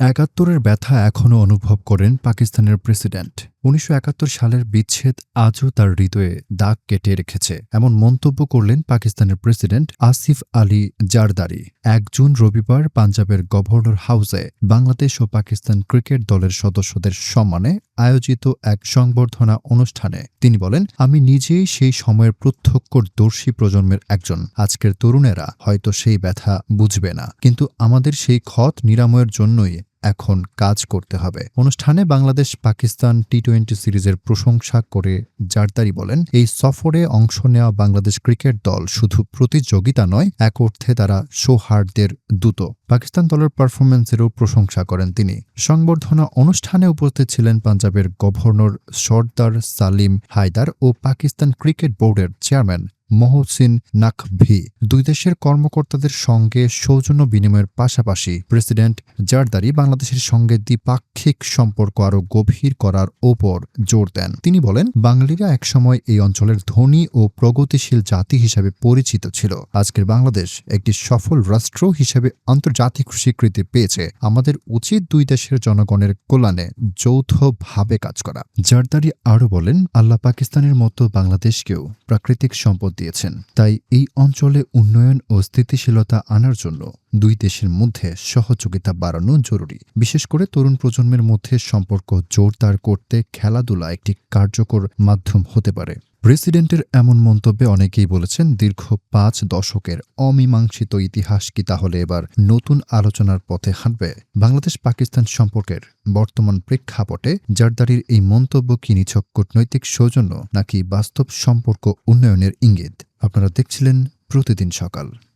একাত্তরের ব্যথা এখনও অনুভব করেন পাকিস্তানের প্রেসিডেন্ট। উনিশশো একাত্তর সালের বিচ্ছেদ আজও তার হৃদয়ে দাগ কেটে রেখেছে, এমন মন্তব্য করলেন পাকিস্তানের প্রেসিডেন্ট আসিফ আলী জারদারি। এক জুন রবিবার পাঞ্জাবের গভর্নর হাউসে বাংলাদেশ ও পাকিস্তান ক্রিকেট দলের সদস্যদের সম্মানে আয়োজিত এক সংবর্ধনা অনুষ্ঠানে তিনি বলেন, আমি নিজেই সেই সময়ের প্রত্যক্ষদর্শী প্রজন্মের একজন। আজকের তরুণেরা হয়তো সেই ব্যথা বুঝবে না, কিন্তু আমাদের সেই ক্ষত নিরাময়ের জন্যই এখন কাজ করতে হবে। অনুষ্ঠানে বাংলাদেশ পাকিস্তান টি টোয়েন্টি সিরিজের প্রশংসা করে জারদারি বলেন, এই সফরে অংশ নেওয়া বাংলাদেশ ক্রিকেট দল শুধু প্রতিযোগিতা নয়, এক অর্থে তারা সৌহার্দ্যের দূত। পাকিস্তান দলের পারফরম্যান্সেরও প্রশংসা করেন তিনি। সংবর্ধনা অনুষ্ঠানে উপস্থিত ছিলেন পাঞ্জাবের গভর্নর সর্দার সালিম হায়দার ও পাকিস্তান ক্রিকেট বোর্ডের চেয়ারম্যান মহসিন নাকভি দুই দেশের কর্মকর্তাদের সঙ্গে সৌজন্য বিনিময়ের পাশাপাশি প্রেসিডেন্ট জারদারি বাংলাদেশের সঙ্গে দ্বিপাক্ষিক সম্পর্ক আরও গভীর করার ওপর জোর দেন। তিনি বলেন, বাঙালিরা একসময় এই অঞ্চলের ধনী ও প্রগতিশীল জাতি হিসেবে পরিচিত ছিল। আজকের বাংলাদেশ একটি সফল রাষ্ট্র হিসেবে আন্তর্জাতিক স্বীকৃতি পেয়েছে। আমাদের উচিত দুই দেশের জনগণের কল্যাণে যৌথভাবে কাজ করা। জারদারি আরও বলেন, আল্লাহ পাকিস্তানের মতো বাংলাদেশকেও প্রাকৃতিক সম্পদ দিয়েছেন। তাই এই অঞ্চলে উন্নয়ন ও স্থিতিশীলতা আনার জন্য দুই দেশের মধ্যে সহযোগিতা বাড়ানো জরুরি। বিশেষ করে তরুণ প্রজন্মের মধ্যে সম্পর্ক জোরদার করতে খেলাধুলা একটি কার্যকর মাধ্যম হতে পারে। প্রেসিডেন্টের এমন মন্তব্যে অনেকেই বলেছেন, দীর্ঘ পাঁচ দশকের অমীমাংসিত ইতিহাস কি তাহলে এবার নতুন আলোচনার পথে হাঁটবে? বাংলাদেশ পাকিস্তান সম্পর্কের বর্তমান প্রেক্ষাপটে জারদারির এই মন্তব্য কি নিছক কূটনৈতিক সৌজন্য নাকি বাস্তব সম্পর্ক উন্নয়নের ইঙ্গিত? আপনারা দেখছিলেন প্রতিদিন সকাল।